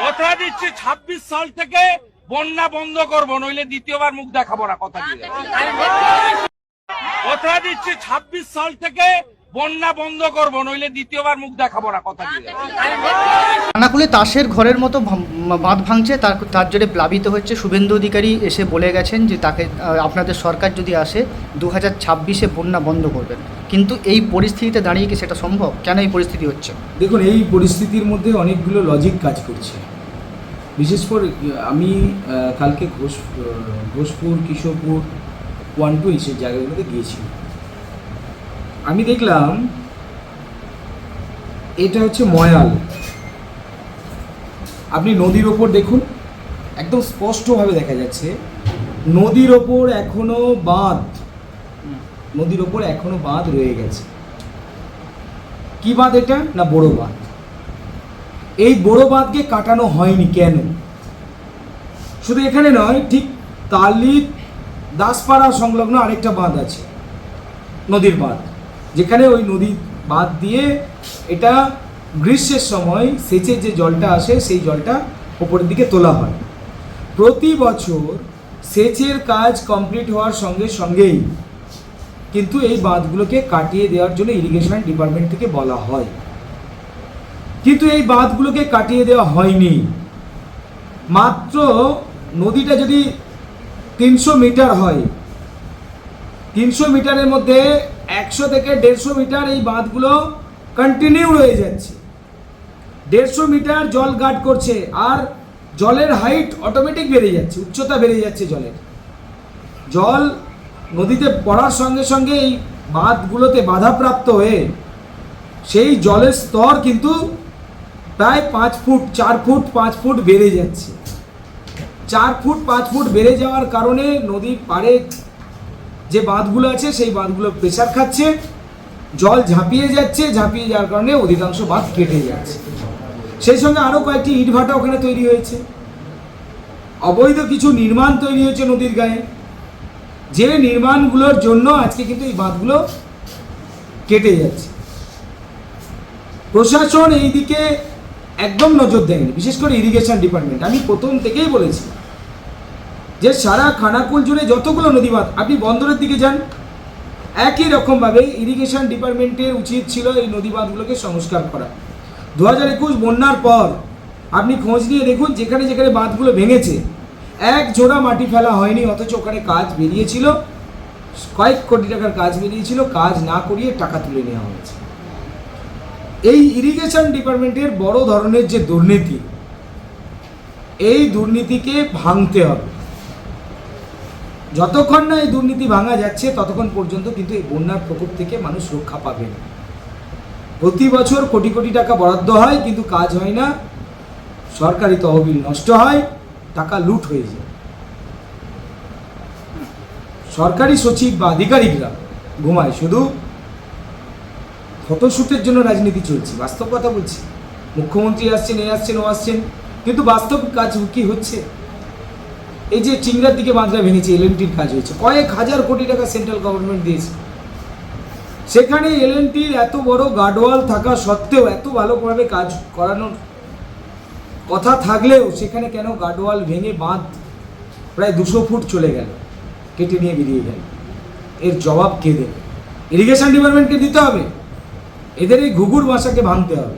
কথা দিচ্ছি ছাব্বিশ সাল থেকে বন্যা বন্ধ করব নইলে দ্বিতীয়বার মুখ দেখাবো না কথা দিয়ে। কথা দিচ্ছি ছাব্বিশ সাল থেকে বন্যা বন্ধ করব নইলে দ্বিতীয়বার মুখ দেখাবো না কথা দিয়ে। খানাকুলে তাসের ঘরের মতো বাঁধ ভাঙছে তার তার জন্য প্লাবিত হচ্ছে। শুভেন্দু অধিকারী এসে বলে গেছেন যে তাকে আপনাদের সরকার যদি আসে দু হাজার ছাব্বিশে বন্যা বন্ধ করবেন। কিন্তু এই পরিস্থিতিতে দাঁড়িয়ে কি সেটা সম্ভব? কেন এই পরিস্থিতি হচ্ছে? দেখুন এই পরিস্থিতির মধ্যে অনেকগুলো লজিক কাজ করছে। বিশেষ করে আমি কালকে ঘোষ ঘোষপুর কিশোরপুর ওয়ান টু এইসব জায়গাগুলোতে গিয়েছি আমি দেখলাম এটা হচ্ছে ময়াল। আপনি নদীর ওপর দেখুন, একদম স্পষ্টভাবে দেখা যাচ্ছে। নদীর ওপর এখনও বাঁধ। নদীর ওপর এখনও বাঁধ রয়ে গেছে। কি বাঁধ এটা? না, বড় বাঁধ। এই বড় বাঁধকে কাটানো হয়নি কেন? শুধু এখানে নয়, ঠিক তালি দাসপাড়া সংলগ্ন আরেকটা বাঁধ আছে, নদীর বাঁধ। যেখানে ওই নদী বাঁধ দিয়ে এটা গ্রীষ্মের সময় সেচের যে জলটা আসে, সেই জলটা ওপরের দিকে তোলা হয়। প্রতি বছর সেচের কাজ কমপ্লিট হওয়ার সঙ্গে সঙ্গেই কিন্তু এই বাঁধগুলোকে কাটিয়ে দেওয়ার জন্য ইরিগেশন ডিপার্টমেন্ট থেকে বলা হয়। কিন্তু এই বাঁধগুলোকে কাটিয়ে দেওয়া হয়নি। মাত্র নদীটা যদি তিনশো মিটার হয়, তিনশো মিটারের মধ্যে একশো থেকে দেড়শো মিটার এই বাঁধগুলো কন্টিনিউ রয়ে যাচ্ছে। দেড়শো মিটার জল গার্ড করছে আর জলের হাইট অটোমেটিক বেড়ে যাচ্ছে, উচ্চতা বেড়ে যাচ্ছে জলের। জল নদীতে পড়ার সঙ্গে সঙ্গে এই বাঁধগুলোতে বাধাপ্রাপ্ত হয়ে সেই জলের স্তর কিন্তু প্রায় পাঁচ ফুট, চার ফুট, পাঁচ ফুট বেড়ে যাচ্ছে। চার ফুট, পাঁচ ফুট বেড়ে যাওয়ার কারণে নদীর পাড়ে যে বাঁধগুলো আছে, সেই বাঁধগুলো প্রেশার খাচ্ছে, জল ঝাঁপিয়ে যাচ্ছে, ঝাঁপিয়ে যাওয়ার কারণে অধিকাংশ বাঁধ কেটে যাচ্ছে। সেই সঙ্গে আরও কয়েকটি ইটভাটা ওখানে তৈরি হয়েছে। অবৈধ কিছু নির্মাণ তৈরি হয়েছে নদীর গায়ে। যে নির্মাণগুলোর জন্য আজকে কিন্তু এই বাঁধগুলো কেটে যাচ্ছে। প্রশাসন এই দিকে একদম নজর দেয়নি, বিশেষ করে ইরিগেশন ডিপার্টমেন্ট আমি প্রথম থেকেই বলেছি যে সারা খানাকুল জুড়ে যতগুলো নদী বাঁধ আপনি বন্দরের দিকে যান, একই রকমভাবে ইরিগেশন ডিপার্টমেন্টের উচিত ছিল এই নদী বাঁধগুলোকে সংস্কার করা। দু হাজার একুশ বন্যার পর আপনি খোঁজ নিয়ে দেখুন, যেখানে যেখানে বাঁধগুলো ভেঙেছে, এক জোড়া মাটি ফেলা হয়নি, অথচ ওখানে কাজ বেরিয়েছিল, কয়েক কোটি টাকার কাজ বেরিয়েছিল, কাজ না করিয়ে টাকা তুলে নেওয়া হয়েছে। এই ইরিগেশন ডিপার্টমেন্টের বড় ধরনের যে দুর্নীতি, এই দুর্নীতিকে ভাঙতে হবে। যতক্ষণ না এই দুর্নীতি ভাঙা যাচ্ছে, ততক্ষণ পর্যন্ত কিন্তু এই বন্যার প্রকোপ থেকে মানুষ রক্ষা পাবে না। প্রতি বছর কোটি কোটি টাকা বরাদ্দ হয়, কিন্তু কাজ হয় না। সরকারি তহবিল নষ্ট হয়, টাকা লুট হয়ে যায়। সরকারি সচিব বা আধিকারিকরা ঘুমায় শুধু। ফটোশ্যুটের জন্য রাজনীতি চলছে, বাস্তব কথা বলছি। মুখ্যমন্ত্রী আসছেন, এ আসছেন, ও আসছেন, কিন্তু বাস্তব কাজ কি হচ্ছে? এই যে চিংড়ার দিকে বাঁধরা ভেঙেছে এলএনটির কাজ হয়েছে। কয়েক হাজার কোটি টাকা সেন্ট্রাল গভর্নমেন্ট দিয়েছে। সেখানে এলএনটির এত বড় গার্ডওয়াল থাকা সত্ত্বেও এত ভালোভাবে কাজ করানোর কথা থাকলেও সেখানে কেন গার্ডওয়াল ভেঙে বাঁধ প্রায় দুশো ফুট চলে গেল, কেটে নিয়ে বেরিয়ে গেল? এর জবাব কে দেবে? ইরিগেশন ডিপার্টমেন্টকে দিতে হবে? এদের এই ঘুঘুর বাসাকে ভাঙতে হবে।